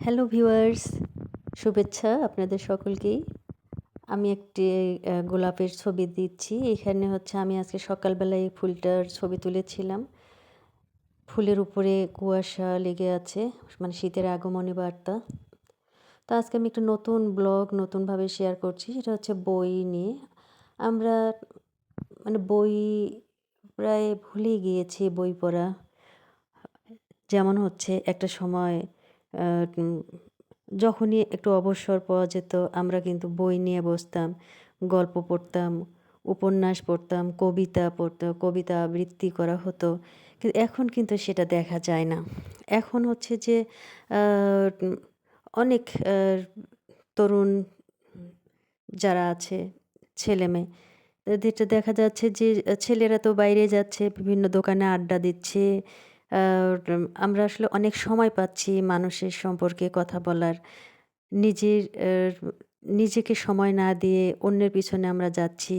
Hello viewers শুভেচ্ছা আপনাদের সকলকেই। আমি একটি গোলাপের ছবি দিচ্ছি। এখানে হচ্ছে আমি আজকে সকালবেলায় এই ফুলটার ছবি তুলেছিলাম। ফুলের উপরে কুয়াশা লেগে আছে মানে শীতের আগমনী বার্তা। তো আজকে আমি একটা নতুন ব্লগ নতুনভাবে শেয়ার করছি, সেটা হচ্ছে বই নিয়ে। আমরা মানে বই প্রায় ভুলেই গিয়েছি বই পড়া। যেমন হচ্ছে একটা সময় যখনই একটু অবসর পাওয়া যেত, আমরা কিন্তু বই নিয়ে বসতাম, গল্প পড়তাম, উপন্যাস পড়তাম, কবিতা পড়তাম, কবিতা আবৃত্তি করা হতো। কিন্তু এখন কিন্তু সেটা দেখা যায় না। এখন হচ্ছে যে অনেক তরুণ যারা আছে ছেলেমেয়ে যেটা দেখা যাচ্ছে যে, ছেলেরা তো বাইরে যাচ্ছে, বিভিন্ন দোকানে আড্ডা দিচ্ছে আমরা আসলে অনেক সময় পাচ্ছি মানুষের সম্পর্কে কথা বলার। নিজের নিজেকে সময় না দিয়ে অন্যের পিছনে আমরা যাচ্ছি,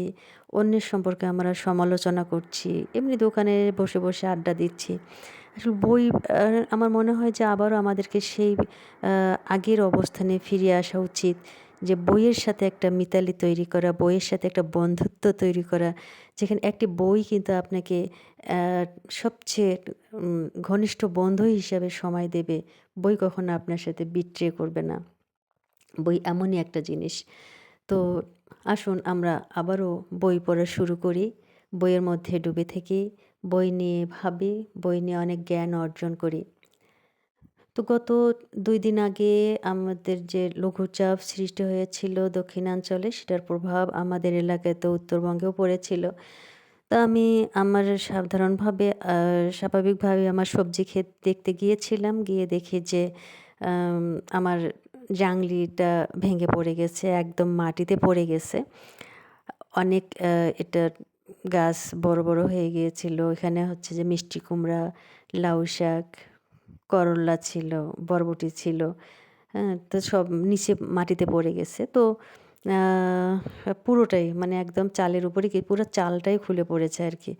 অন্যের সম্পর্কে আমরা সমালোচনা করছি, এমনি দোকানে বসে বসে আড্ডা দিচ্ছি। আসলে বই আমার মনে হয় যে আবারও আমাদেরকে সেই আগের অবস্থানে ফিরে আসা উচিত। যে বইয়ের সাথে একটা মিতালি তৈরি করা, বইয়ের সাথে একটা বন্ধুত্ব তৈরি করা, যেখানে একটি বই কিন্তু আপনাকে সবচেয়ে ঘনিষ্ঠ বন্ধু হিসাবে সময় দেবে। বই কখনো আপনার সাথে বিট্রে করবে না। বই এমনই একটা জিনিস। তো আসুন আমরা আবারও বই পড়া শুরু করি। বইয়ের মধ্যে ডুবে থেকে। বই নিয়ে ভাবি, বই নিয়ে অনেক জ্ঞান অর্জন করি। তো গত দুই দিন আগে আমাদের যে লঘুচাপ সৃষ্টি হয়েছিল দক্ষিণাঞ্চলে, সেটার প্রভাব আমাদের এলাকায় তো উত্তরবঙ্গেও পড়েছিল। তা আমি আমার সাধারণভাবে স্বাভাবিকভাবে আমার সবজি ক্ষেত দেখতে গিয়েছিলাম, গিয়ে দেখি যে আমার জাংলিটা ভেঙে পড়ে গেছে, একদম মাটিতে পড়ে গেছে। অনেক এটা গাছ বড় বড় হয়ে গিয়েছিল। এখানে হচ্ছে যে মিষ্টি কুমড়া, লাউ শাক করল্লা ছিল, বরবটি ছিল হ্যাঁ তো সব নিচে মাটিতে পড়ে গেছে। তো পুরোটাই মানে একদম চালের উপরে কি পুরো চালটাই খুলে পড়েছে আর কি।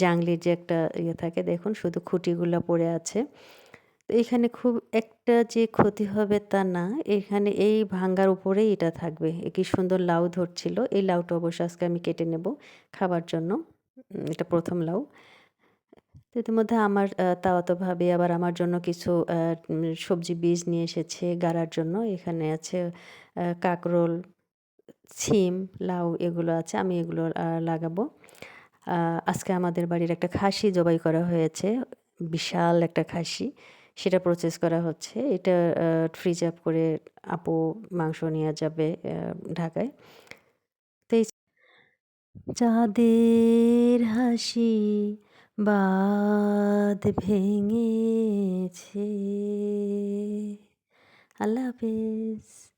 জাংলির যে একটা ইয়ে থাকে, দেখুন শুধু খুঁটিগুলো পড়ে আছে। তো এখানে খুব একটা যে ক্ষতি হবে তা না, এখানে এই ভাঙ্গার উপরেই এটা থাকবে। কি সুন্দর লাউ ধরছিল, এই লাউটা অবশ্য আজকে আমি কেটে নেব খাবার জন্য এটা প্রথম লাউ। ইতিমধ্যে আমার আহ, তাওয়াতো ভাবি আবার আমার জন্য কিছু সবজি বীজ নিয়ে এসেছে গাড়ার জন্য। এখানে আছে কাকরোল সিম লাউ এগুলো আছে আমি এগুলো লাগাবো। আজকে আমাদের বাড়ির একটা খাসি জবাই করা হয়েছে বিশাল একটা খাসি। সেটা প্রসেস করা হচ্ছে। এটা ফ্রিজ আপ করে আপু মাংস নিয়ে যাবে ঢাকায়। তো চাঁদের হাসি বাদ ভেঙেছে। আল্লাহ হাফেজ।